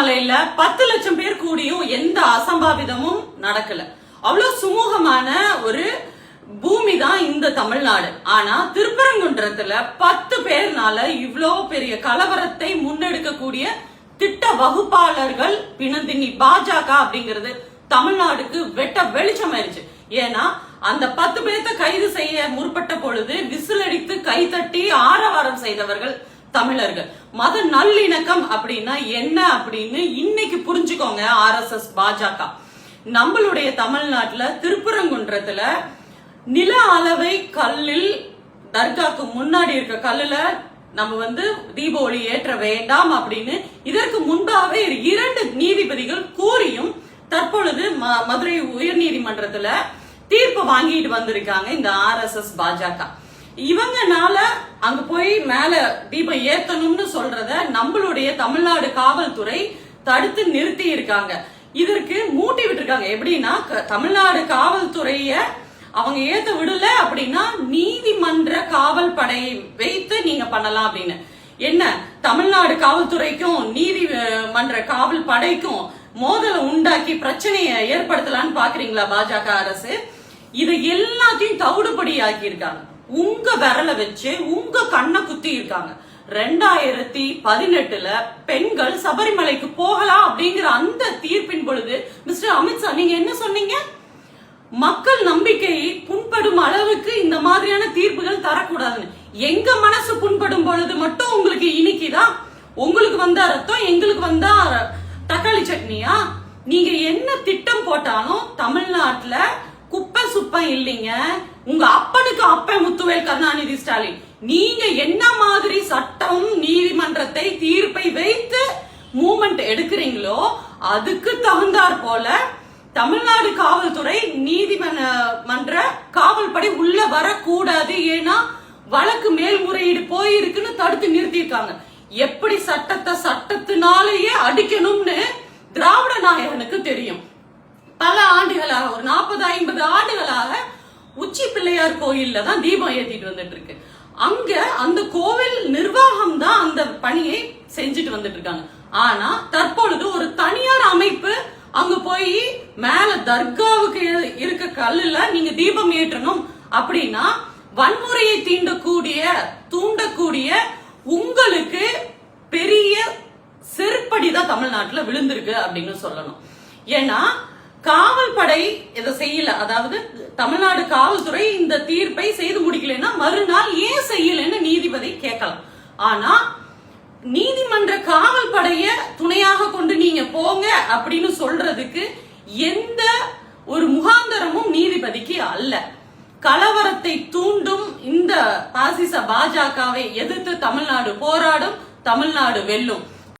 திருவண்ணாமலையில பத்து லட்சம் பேர் கூடியும் எந்த அசம்பாவிதமும் நடக்கல. அவ்வளவு சுமூகமான ஒரு பூமி தான் இந்த தமிழ்நாடு. ஆனா திருப்பரங்குன்றத்துல பத்து பேர்னால இவ்வளோ பெரிய கலவரத்தை முன்னெடுக்கக்கூடிய திட்ட வகுப்பாளர்கள் பிணந்தினி பாஜக அப்படிங்கிறது தமிழ்நாடுக்கு வெட்ட வெளிச்சமாயிருச்சு. ஏன்னா அந்த பத்து பேர்த்த கைது செய்ய முற்பட்ட பொழுது விசிலடித்து கைதட்டி ஆரவாரம் செய்தவர்கள் தமிழர்கள். மத நல்லிணக்கம் அப்படின்னா என்ன அப்படின்னு இன்னைக்கு புரிஞ்சுக்கோங்க ஆர்எஸ்எஸ் பாஜக. நம்மளுடைய தமிழ்நாட்டுல திருப்பரங்குன்றத்துல நில அளவை கல்லில் தர்காக்கு முன்னாடி இருக்க கல்லுல நம்ம வந்து தீப ஒளி ஏற்ற வேண்டாம் அப்படின்னு இதற்கு முன்பாகவே இரண்டு நீதிபதிகள் கூறியும் தற்பொழுது ம- மதுரை உயர்நீதிமன்றத்துல தீர்ப்பு வாங்கிட்டு வந்திருக்காங்க இந்த ஆர்எஸ்எஸ் பாஜக. இவங்கனால அங்க போய் மேல தீபம் ஏத்தணும்னு சொல்றத நம்மளுடைய தமிழ்நாடு காவல்துறை தடுத்து நிறுத்தி இருக்காங்க இதற்கு மூட்டி விட்டுருக்காங்க. எப்படின்னா க- தமிழ்நாடு காவல்துறைய அவங்க ஏத்த விடல அப்படின்னா நீதிமன்ற காவல் படையை வைத்து நீங்க பண்ணலாம் அப்படின்னு. என்ன? தமிழ்நாடு காவல்துறைக்கும் நீதிமன்ற காவல் படைக்கும் மோதலை உண்டாக்கி பிரச்சனையை ஏற்படுத்தலாம்னு பாக்குறீங்களா பாஜக அரசு? இதை எல்லாத்தையும் தவிடுபடி ஆக்கியிருக்காங்க உங்க விரல வச்சு உங்க கண்ணை குத்தி இருக்காங்க. ரெண்டாயிரத்தி பதினெட்டுல பெண்கள் சபரிமலைக்கு போகலாம் அப்படிங்கிற அந்த தீர்ப்பின் பொழுது மிஸ்டர் அமித்ஷா நீங்க என்ன சொன்னீங்க? மக்கள் நம்பிக்கை புண்படும் அளவுக்கு இந்த மாதிரியான தீர்ப்புகள் தரக்கூடாதுன்னு. எங்க மனசு புண்படும் பொழுது மட்டும் உங்களுக்கு இனிக்குதா? உங்களுக்கு வந்தா ரத்தம் எங்களுக்கு வந்தா தக்காளி சட்னியா? நீங்க என்ன திட்டம் போட்டாலும் தமிழ்நாட்டுல குப்பை சுப்பம் இல்லைங்க. உங்க அப்பனுக்கு அப்பன் முத்துவேல் கருணாநிதி ஸ்டாலின். நீங்க என்ன மாதிரி சட்டம் நீதிமன்றத்தை தீர்ப்பை வைத்து மூமெண்ட் எடுக்கிறீங்களோ அதுக்கு தகுந்தாற் போல தமிழ்நாடு காவல்துறை நீதிமன்ற மன்ற காவல்படை உள்ள வரக்கூடாது. ஏன்னா வழக்கு மேல்முறையீடு போயிருக்குன்னு தடுத்து நிறுத்தியிருக்காங்க. எப்படி சட்டத்தை சட்டத்தினாலேயே அடிக்கணும்னு திராவிட நாயகனுக்கு தெரியும். பல ஆண்டுகளாக ஒரு நாற்பது உச்சி பிள்ளையார் கோயில்ல தான் தீபம் ஏத்திட்டு வந்துட்டு இருக்கு. அங்க அந்த கோவில் நிர்வாகம் தான் அந்த பணியை செஞ்சுட்டு வந்துட்டு இருக்காங்க. ஆனா தற்பொழுது ஒரு தனியார் அமைப்பு அங்க போய் மேல தர்காவுக்கு இருக்க கல்லுல நீங்க தீபம் ஏற்றணும் அப்படின்னா வன்முறையை தீண்டக்கூடிய தூண்டக்கூடிய உங்களுக்கு பெரிய செருப்படி தான் தமிழ்நாட்டுல விழுந்திருக்கு அப்படின்னு சொல்லணும். ஏன்னா காவல் படை இதை செய்யல அதாவது தமிழ்நாடு காவல்துறை இந்த தீர்ப்பை செய்து முடிக்கலைன்னா மறுநாள் ஏன் செய்யலைன்னு நீதிபதி கேட்கலாம். ஆனா நீதிமன்ற காவல் படைய துணையாக கொண்டு நீங்க போங்க அப்படின்னு சொல்றதுக்கு எந்த ஒரு முகாந்தரமும் நீதிபதிக்கு அல்ல. கலவரத்தை தூண்டும் இந்த பாசிச பாஜகவை எதிர்த்து தமிழ்நாடு போராடும் தமிழ்நாடு வெல்லும்.